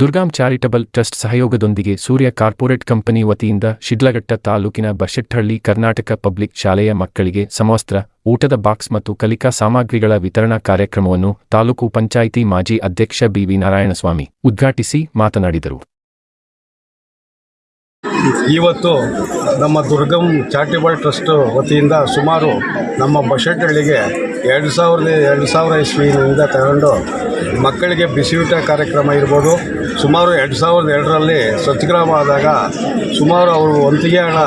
ದುರ್ಗಾಂ charitable trust ಸಹಯೋಗದೊಂದಿಗೆ ಸೂರ್ಯ corporate company ವತಿಯಿಂದ ಶಿಡ್ಲಘಟ್ಟ ತಾಲೂಕಿನ ಬಶೆಟ್ಟಹಳ್ಳಿ ಕರ್ನಾಟಕ ಪಬ್ಲಿಕ್ ಶಾಲೆಯ ಮಕ್ಕಳಿಗೆ ಸಮವಸ್ತ್ರ, ಊಟದ ಬಾಕ್ಸ್ ಮತ್ತು ಕಲಿಕಾ ಸಾಮಗ್ರಿಗಳ ವಿತರಣಾ ಕಾರ್ಯಕ್ರಮವನ್ನು ತಾಲೂಕು ಪಂಚಾಯಿತಿ ಮಾಜಿ ಅಧ್ಯಕ್ಷ ಬಿವಿ ನಾರಾಯಣಸ್ವಾಮಿ ಉದ್ಘಾಟಿಸಿ ಮಾತನಾಡಿದರು. ಇವತ್ತು ನಮ್ಮ ದುರ್ಗಂ ಚಾರಿಟಬಲ್ ಟ್ರಸ್ಟ್ ವತಿಯಿಂದ ಸುಮಾರು ನಮ್ಮ ಬಶೆಟ್ಟಹಳ್ಳಿಗೆ ಎರಡು ಸಾವಿರದ, ಎರಡು ಸಾವಿರ ಇಸ್ವಿಯಿಂದ ತಗೊಂಡು ಮಕ್ಕಳಿಗೆ ಬಿಸಿಯೂಟ ಕಾರ್ಯಕ್ರಮ ಇರ್ಬೋದು. ಸುಮಾರು ಎರಡು ಸಾವಿರದ ಎರಡರಲ್ಲಿ ಸ್ವಚ್ಛಗ್ರಾಮ ಆದಾಗ ಸುಮಾರು ಅವರು ಒಂತಿಗೆ ಹಣ,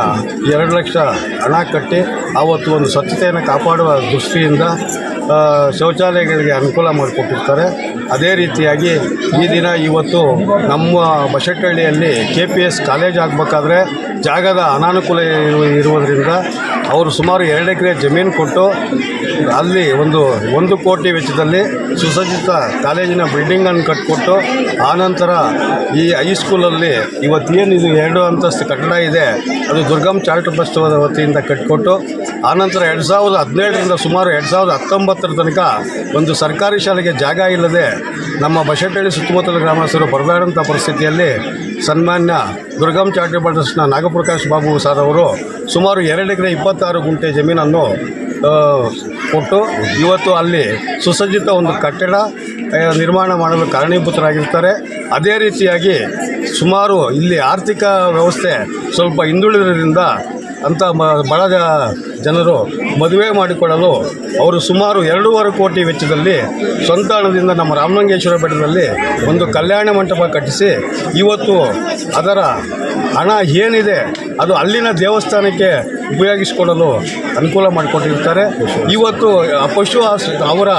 ಎರಡು ಲಕ್ಷ ಹಣ ಕಟ್ಟಿ ಆವತ್ತು ಒಂದು ಸ್ವಚ್ಛತೆಯನ್ನು ಕಾಪಾಡುವ ದೃಷ್ಟಿಯಿಂದ ಶೌಚಾಲಯಗಳಿಗೆ ಅನುಕೂಲ ಮಾಡಿಕೊಟ್ಟಿರ್ತಾರೆ. ಅದೇ ರೀತಿಯಾಗಿ ಈ ದಿನ ಇವತ್ತು ನಮ್ಮ ಬಶೆಟ್ಟಹಳ್ಳಿಯಲ್ಲಿ ಕೆ ಪಿ ಎಸ್ ಕಾಲೇಜ್ ಆಗಬೇಕಾದ್ರೆ ಜಾಗದ ಅನಾನುಕೂಲ ಇರು, ಇರುವುದರಿಂದ ಅವರು ಸುಮಾರು ಎರಡು ಎಕರೆ ಜಮೀನು ಕೊಟ್ಟು ಅಲ್ಲಿ ಒಂದು ಒಂದು ಕೋಟಿ ವೆಚ್ಚದಲ್ಲಿ ಸುಸಜ್ಜಿತ ಕಾಲೇಜಿನ ಬಿಲ್ಡಿಂಗನ್ನು ಕಟ್ಟಿಕೊಟ್ಟು ಆನಂತರ ಈ ಹೈಸ್ಕೂಲಲ್ಲಿ ಇವತ್ತೇನು ಇದು ಎರಡು ಅಂತಸ್ತು ಕಟ್ಟಡ ಇದೆ, ಅದು ದುರ್ಗಮ್ ಚಾರಿಟಬಲ್ ಟ್ರಸ್ಟ್ ವತಿಯಿಂದ ಕಟ್ಟಿಕೊಟ್ಟು ಆನಂತರ ಎರಡು ಸಾವಿರದ ಹದಿನೇಳರಿಂದ ಸುಮಾರು ಎರಡು ಸಾವಿರದ ಹತ್ತೊಂಬತ್ತರ ತನಕ ಒಂದು ಸರ್ಕಾರಿ ಶಾಲೆಗೆ ಜಾಗ ಇಲ್ಲದೆ ನಮ್ಮ ಬಶೆಟ್ಟಹಳ್ಳಿ ಸುತ್ತಮುತ್ತಲ ಗ್ರಾಮಸ್ಥರು ಬರಬೇಡಂಥ ಪರಿಸ್ಥಿತಿಯಲ್ಲಿ ಸನ್ಮಾನ್ಯ ದುರ್ಗಂ ಚಾಟಿ ಟ್ರಸ್ಟ್ನ ನಾಗಪ್ರಕಾಶ್ ಬಾಬು ಸರ್ ಅವರು ಸುಮಾರು ಎರಡು ಎಕರೆ ಇಪ್ಪತ್ತಾರು ಗುಂಟೆ ಜಮೀನನ್ನು ಕೊಟ್ಟು ಇವತ್ತು ಅಲ್ಲಿ ಸುಸಜ್ಜಿತ ಒಂದು ಕಟ್ಟಡ ನಿರ್ಮಾಣ ಮಾಡಲು ಕಾರಣೀಭೂತರಾಗಿರ್ತಾರೆ. ಅದೇ ರೀತಿಯಾಗಿ ಸುಮಾರು ಇಲ್ಲಿ ಆರ್ಥಿಕ ವ್ಯವಸ್ಥೆ ಸ್ವಲ್ಪ ಹಿಂದುಳಿದ್ರಿಂದ ಅಂಥ ಬಡ ಜನರು ಮದುವೆ ಮಾಡಿಕೊಳ್ಳಲು ಅವರು ಸುಮಾರು ಎರಡೂವರೆ ಕೋಟಿ ವೆಚ್ಚದಲ್ಲಿ ಸ್ವಂತ ಹಣದಿಂದ ನಮ್ಮ ರಾಮಲಿಂಗೇಶ್ವರ ಬೆಟ್ಟದಲ್ಲಿ ಒಂದು ಕಲ್ಯಾಣ ಮಂಟಪ ಕಟ್ಟಿಸಿ ಇವತ್ತು ಅದರ ಹಣ ಏನಿದೆ ಅದು ಅಲ್ಲಿನ ದೇವಸ್ಥಾನಕ್ಕೆ ಉಪಯೋಗಿಸಿಕೊಳ್ಳಲು ಅನುಕೂಲ ಮಾಡಿಕೊಟ್ಟಿರ್ತಾರೆ. ಇವತ್ತು ಪಶು ಆಸ್ ಅವರ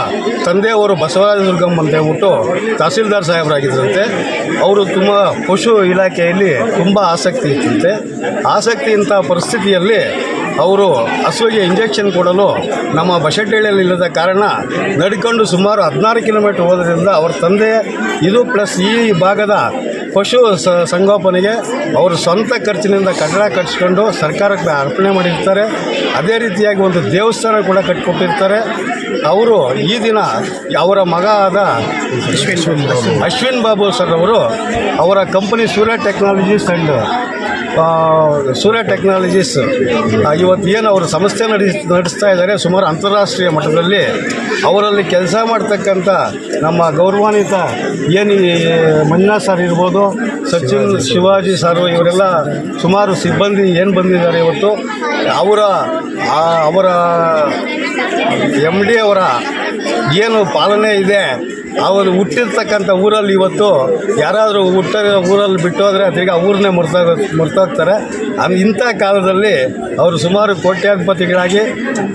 ತಂದೆಯವರು ಬಸವರಾಜ ದುರ್ಗಮ್ ಅಂತ ಹೇಳ್ಬಿಟ್ಟು ತಹಸೀಲ್ದಾರ್ ಸಾಹೇಬರಾಗಿದ್ದರಂತೆ ಅವರು ತುಂಬ ಪಶು ಇಲಾಖೆಯಲ್ಲಿ ತುಂಬ ಆಸಕ್ತಿ ಇತ್ತಂತೆ ಆಸಕ್ತಿ ಇಂಥ ಪರಿಸ್ಥಿತಿಯಲ್ಲಿ ಅವರು ಹಸುವಿಗೆ ಇಂಜೆಕ್ಷನ್ ಕೊಡಲು ನಮ್ಮ ಬಶೆಟ್ಟಹಳ್ಳಿಯಲ್ಲಿ ಇಲ್ಲದ ಕಾರಣ ನಡ್ಕೊಂಡು ಸುಮಾರು ಹದಿನಾರು ಕಿಲೋಮೀಟರ್ ಹೋದ್ರಿಂದ ಅವರ ತಂದೆ ಇದು ಪ್ಲಸ್ ಈ ಭಾಗದ ಪಶು ಸ ಸಂಗೋಪನೆಗೆ ಅವರು ಸ್ವಂತ ಖರ್ಚಿನಿಂದ ಕಟ್ಟಡ ಕಟ್ಟಿಸ್ಕೊಂಡು ಸರ್ಕಾರಕ್ಕೆ ಅರ್ಪಣೆ ಮಾಡಿರ್ತಾರೆ. ಅದೇ ರೀತಿಯಾಗಿ ಒಂದು ದೇವಸ್ಥಾನ ಕೂಡ ಕಟ್ಟಿಕೊಟ್ಟಿರ್ತಾರೆ ಅವರು ಈ ದಿನ ಅವರ ಮಗ ಆದ ಅಶ್ವಿನ್ ಬಾಬು. ಸರ್ ಅವರು ಅವರ company Surya Technologies and Surya Technologies ಇವತ್ತು ಏನು ಅವರು ಸಂಸ್ಥೆ ನಡೆಸ್ ನಡೆಸ್ತಾ ಇದ್ದಾರೆ, ಸುಮಾರು ಅಂತಾರಾಷ್ಟ್ರೀಯ ಮಟ್ಟದಲ್ಲಿ, ಅವರಲ್ಲಿ ಕೆಲಸ ಮಾಡ್ತಕ್ಕಂಥ ನಮ್ಮ ಗೌರವಾನ್ವಿತ ಏನು ಮಂಜುನಾಥ್ ಸರ್ ಇರ್ಬೋದು, ಸಚಿನ್ ಶಿವಾಜಿ ಸರ್ ಇವರೆಲ್ಲ ಸುಮಾರು ಸಿಬ್ಬಂದಿ ಏನು ಬಂದಿದ್ದಾರೆ ಇವತ್ತು, ಅವರ ಅವರ ಎಂ ಡಿ ಅವರ ಏನು ಪಾಲನೆ ಇದೆ ಅವರು ಹುಟ್ಟಿರ್ತಕ್ಕಂಥ ಊರಲ್ಲಿ ಇವತ್ತು ಯಾರಾದರೂ ಹುಟ್ಟ ಊರಲ್ಲಿ ಬಿಟ್ಟು ಹೋದರೆ ತಿರ್ಗಿ ಆ ಊರನ್ನೇ ಮುರ್ತಾ ಮುರ್ತೋಗ್ತಾರೆ. ಅದು ಇಂಥ ಕಾಲದಲ್ಲಿ ಅವರು ಸುಮಾರು ಕೋಟ್ಯಾಧಿಪತಿಗಳಾಗಿ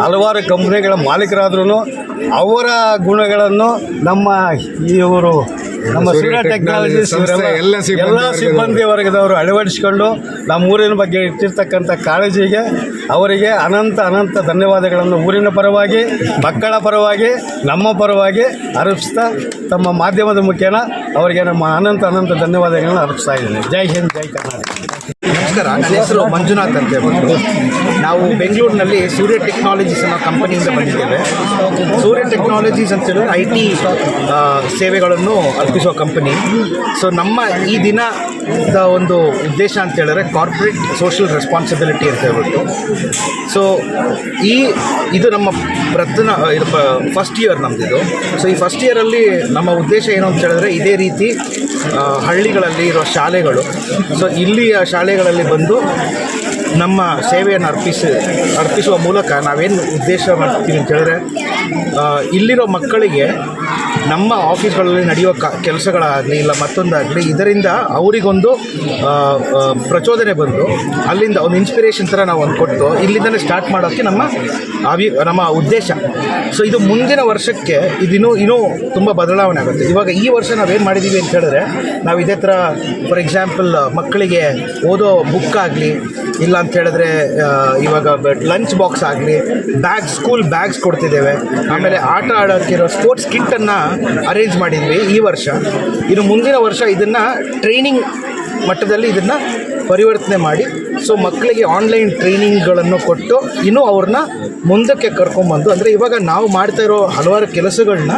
ಹಲವಾರು ಕಂಪ್ನಿಗಳ ಮಾಲೀಕರಾದ್ರೂ ಅವರ ಗುಣಗಳನ್ನು ನಮ್ಮ ಇವರು ನಮ್ಮ ಸೂರ್ಯ ಟೆಕ್ನಾಲಜಿ ಎಲ್ಲ ಎಲ್ಲ ಸಿಬ್ಬಂದಿ ವರ್ಗದವರು. ಅಳವಡಿಸಿಕೊಂಡು ನಮ್ಮ ಊರಿನ ಬಗ್ಗೆ ಇಟ್ಟಿರ್ತಕ್ಕಂಥ ಕಾಳಜಿಗೆ ಅವರಿಗೆ ಅನಂತ ಅನಂತ ಧನ್ಯವಾದಗಳನ್ನು ಊರಿನ ಪರವಾಗಿ ಮಕ್ಕಳ ಪರವಾಗಿ ನಮ್ಮ ಪರವಾಗಿ ಅರ್ಪಿಸ್ತಾ ತಮ್ಮ ಮಾಧ್ಯಮದ ಮುಖೇನ ಅವರಿಗೆ ನಮ್ಮ ಅನಂತ ಅನಂತ ಧನ್ಯವಾದಗಳನ್ನು ಅರ್ಪಿಸ್ತಾ ಇದ್ದೇನೆ. ಜೈ ಹಿಂದ್ ಜೈ ಕರ್ನಾಟಕ. ನಮಸ್ಕಾರ. ನನ್ನ ಹೆಸರು ಮಂಜುನಾಥ್ ಅಂತ ಹೇಳ್ಬಿಟ್ಟು ನಾವು ಬೆಂಗಳೂರಿನಲ್ಲಿ ಸೂರ್ಯ ಟೆಕ್ನಾಲಜೀಸ್ ಅನ್ನೋ ಕಂಪನಿಯಿಂದ ಬಂದಿದ್ದೇವೆ. ಸೂರ್ಯ ಟೆಕ್ನಾಲಜೀಸ್ ಅಂತ ಹೇಳಿದ್ರೆ ಐ ಟಿ ಸೇವೆಗಳನ್ನು ಅರ್ಪಿಸುವ ಕಂಪನಿ. ಸೊ ನಮ್ಮ ಈ ದಿನದ ಒಂದು ಉದ್ದೇಶ ಅಂತ ಹೇಳಿದ್ರೆ ಕಾರ್ಪೊರೇಟ್ ಸೋಷಿಯಲ್ ರೆಸ್ಪಾನ್ಸಿಬಿಲಿಟಿ ಅಂತ ಹೇಳ್ಬಿಟ್ಟು. ಸೊ ಈ ಇದು ನಮ್ಮ ಪ್ರಥಮ ಇದು ಫಸ್ಟ್ ಇಯರ್ ನಮ್ಮದಿದು ಸೊ ಈ ಫಸ್ಟ್ ಇಯರಲ್ಲಿ ನಮ್ಮ ಉದ್ದೇಶ ಏನು ಅಂತ ಹೇಳಿದ್ರೆ ಇದೇ ರೀತಿ ಹಳ್ಳಿಗಳಲ್ಲಿ ಇರೋ ಶಾಲೆಗಳು. ಸೊ ಇಲ್ಲಿಯ ಶಾಲೆಗಳಲ್ಲಿ ಬಂದು ನಮ್ಮ ಸೇವೆಯನ್ನು ಅರ್ಪಿಸಿ, ಅರ್ಪಿಸುವ ಮೂಲಕ ನಾವೇನು ಉದ್ದೇಶ ಮಾಡ್ತೀವಿ ಅಂತ ಹೇಳಿದ್ರೆ ಇಲ್ಲಿರೋ ಮಕ್ಕಳಿಗೆ ನಮ್ಮ ಆಫೀಸ್ಗಳಲ್ಲಿ ನಡೆಯುವ ಕ, ಕೆಲಸಗಳಾಗಲಿ ಇಲ್ಲ ಮತ್ತೊಂದಾಗಲಿ, ಇದರಿಂದ ಅವರಿಗೊಂದು ಪ್ರಚೋದನೆ ಬಂದು, ಅಲ್ಲಿಂದ ಒಂದು ಇನ್ಸ್ಪಿರೇಷನ್ ಥರ ನಾವು ಒಂದು ಕೊಟ್ಟು, ಇಲ್ಲಿಂದಲೇ ಸ್ಟಾರ್ಟ್ ಮಾಡೋಕ್ಕೆ ನಮ್ಮ ಅವಿ ನಮ್ಮ ಉದ್ದೇಶ. ಸೊ ಇದು ಮುಂದಿನ ವರ್ಷಕ್ಕೆ ಇದಿನ್ನೂ, ಇನ್ನೂ ತುಂಬ ಬದಲಾವಣೆ ಆಗುತ್ತೆ. ಇವಾಗ ಈ ವರ್ಷ ನಾವೇನು ಮಾಡಿದ್ದೀವಿ ಅಂತ ಹೇಳಿದ್ರೆ, ನಾವು ಇದೇ ಥರ ಫಾರ್ ಎಕ್ಸಾಂಪಲ್ ಮಕ್ಕಳಿಗೆ ಓದೋ ಬುಕ್ ಆಗಲಿ, ಇಲ್ಲ ಅಂತ ಹೇಳಿದ್ರೆ ಇವಾಗ ಲಂಚ್ ಬಾಕ್ಸ್ ಆಗಲಿ ಬ್ಯಾಗ್ ಸ್ಕೂಲ್ ಬ್ಯಾಗ್ಸ್ ಕೊಡ್ತಿದ್ದೇವೆ. ಆಮೇಲೆ ಆಟ ಆಡೋಕ್ಕಿರೋ ಸ್ಪೋರ್ಟ್ಸ್ ಕಿಟ್ಟನ್ನು ಅರೇಂಜ್ ಮಾಡಿದ್ವಿ ಈ ವರ್ಷ. ಇನ್ನು ಮುಂದಿನ ವರ್ಷ ಇದನ್ನು ಟ್ರೈನಿಂಗ್ ಮಟ್ಟದಲ್ಲಿ ಇದನ್ನು ಪರಿವರ್ತನೆ ಮಾಡಿ ಸೊ ಮಕ್ಕಳಿಗೆ ಆನ್ಲೈನ್ ಟ್ರೈನಿಂಗ್ಗಳನ್ನು ಕೊಟ್ಟು ಇನ್ನೂ ಅವ್ರನ್ನ ಮುಂದಕ್ಕೆ ಕರ್ಕೊಂಬಂದು ಅಂದರೆ ಇವಾಗ ನಾವು ಮಾಡ್ತಾ ಇರೋ ಹಲವಾರು ಕೆಲಸಗಳನ್ನ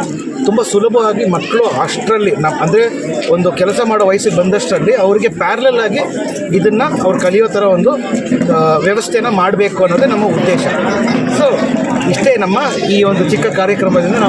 ತುಂಬ ಸುಲಭವಾಗಿ ಮಕ್ಕಳು ಅಷ್ಟರಲ್ಲಿ ನಮ್ಮ ಅಂದರೆ ಒಂದು ಕೆಲಸ ಮಾಡೋ ವಯಸ್ಸಿಗೆ ಬಂದಷ್ಟರಲ್ಲಿ ಅವರಿಗೆ ಪ್ಯಾರಲಲ್ ಆಗಿ ಇದನ್ನು ಅವ್ರು ಕಲಿಯೋ ಥರ ಒಂದು ವ್ಯವಸ್ಥೆನ ಮಾಡಬೇಕು ಅನ್ನೋದೇ ನಮ್ಮ ಉದ್ದೇಶ. ಸೊ ಇಷ್ಟೇ ನಮ್ಮ ಈ ಒಂದು ಚಿಕ್ಕ ಕಾರ್ಯಕ್ರಮದಿಂದ ನಾವು